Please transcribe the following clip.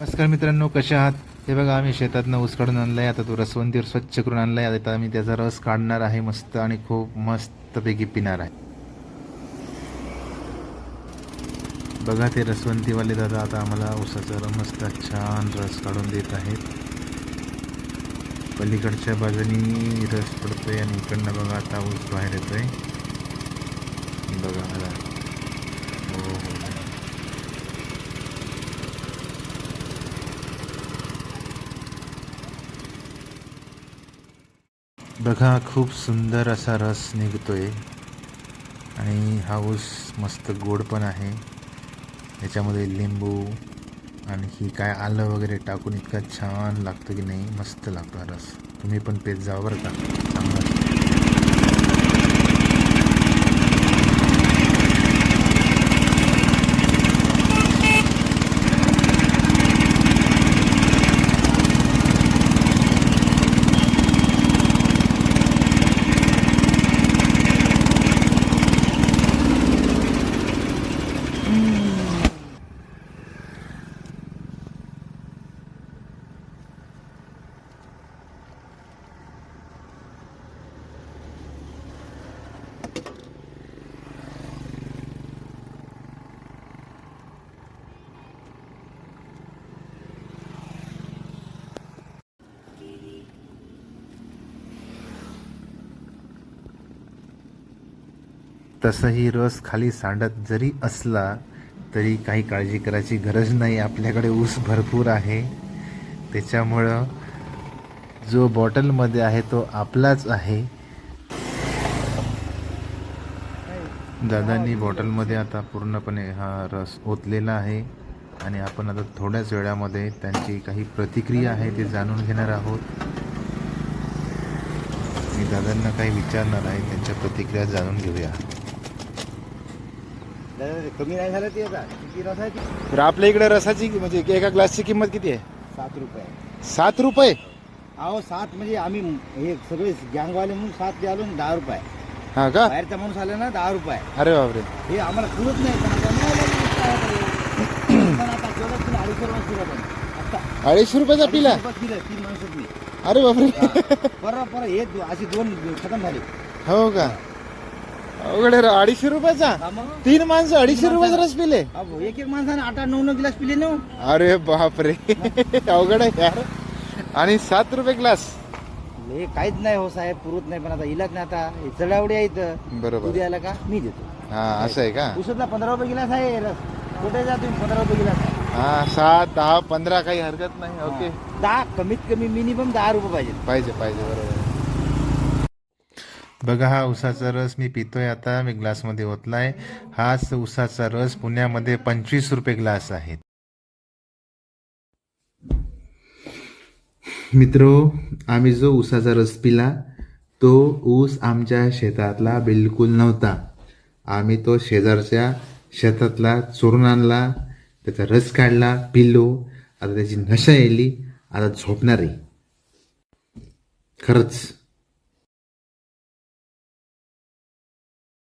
नमस्कार मित्रांनो कशा आहात? हे बघा आम्ही शेतातनं ऊस काढून आणलं आहे आता तो रसवंतीवर स्वच्छ करून आणला आहे आता आम्ही त्याचा रस काढणार आहे मस्त आणि खूप मस्तपैकी पिणार आहे. बघा ते रसवंतीवाले दादा आता आम्हाला ऊसाचा मस्त छान रस काढून देत आहेत. पलीकडच्या बाजूनी रस पडतोय आणि इकडनं बघा आता ऊस बाहेर येतोय. बघा मला हो हो. हो हो. बघा खूप सुंदर असा रस निघतोय. आणि हा ऊस मस्त गोड पण आहे. याच्यामध्ये लिंबू आणखी काय आलं वगैरे टाकून इतका छान लागतं की नाही मस्त लागतो हा रस. तुम्ही पण पेत जा बरं का. चांगला. तसंही रस खाली सांडत जरी असला तरी काही काळजी करायची गरज नाही. आपल्याकडे ऊस भरपूर आहे. त्याच्यामुळं जो बॉटलमध्ये आहे तो आपलाच आहे. दादांनी बॉटलमध्ये आता पूर्णपणे हा रस ओतलेला आहे. आणि आपण आता थोड्याच वेळामध्ये त्यांची काही प्रतिक्रिया आहे ते जाणून घेणार आहोत. मी दादांना काही विचारणार आहे त्यांच्या प्रतिक्रिया जाणून घेऊया. कमी नाही झालं ते आता. किती रस आहे ती? तर आपल्या इकडे रसाची म्हणजे एका ग्लासची किंमत किती आहे? सात रुपये. सात रुपये? अहो सात म्हणजे आम्ही हे सगळे गँगवाले म्हणून सात द्या आलो आणि दहा रुपये. हा का? बाहेरचा माणूस आला ना दहा रुपये. अरे बापरे. हे आम्हाला पुरत नाही पण आता हे. पण केवढं अडीचशे रुपये पण. आता अडीचशे रुपयाचा पिला? अडीचशे तीन माणसात मी अरे बापरे. परवा परवा हे दो- अशी दोन खतम झाले. हो का? अवघड राव. अडीचशे रुपयाचा? हा? तीन माणसं अडीचशे रुपयाचा रस पिले. एक एक माणसाने आठ आठ नऊ नऊ गिलास पिले ना अरे बापरे अवघड आहे यार. आणि सात रुपये ग्लास. हे काहीच नाही हो साहेब पुरत नाही पण आता इलाज नाही आता. हे चढावडी आहे इथं. बरोबर. उद्या आला का? मी देतो. हा असं आहे का? पुसतला पंधरा रुपये गिलास आहे रस कुठे जा तुम्ही पंधरा रुपये गिलास? हा सात दहा पंधरा काही हरकत नाही ओके. दहा कमीत कमी मिनिमम दहा रुपये पाहिजे. पाहिजे पाहिजे बरोबर. बघा हा उसाचा रस मी पितोय आता मी ग्लासमध्ये ओतलाय. हाच उसाचा रस पुण्यामध्ये पंचवीस रुपये ग्लास आहे मित्रो आम्ही जो उसाचा रस पिला तो ऊस आमच्या शेतातला बिलकुल नव्हता. आम्ही तो शेजारच्या शेतातला चोरून आणला त्याचा रस काढला पिलो. आता त्याची नशा येली आता झोपणार आहे खरंच.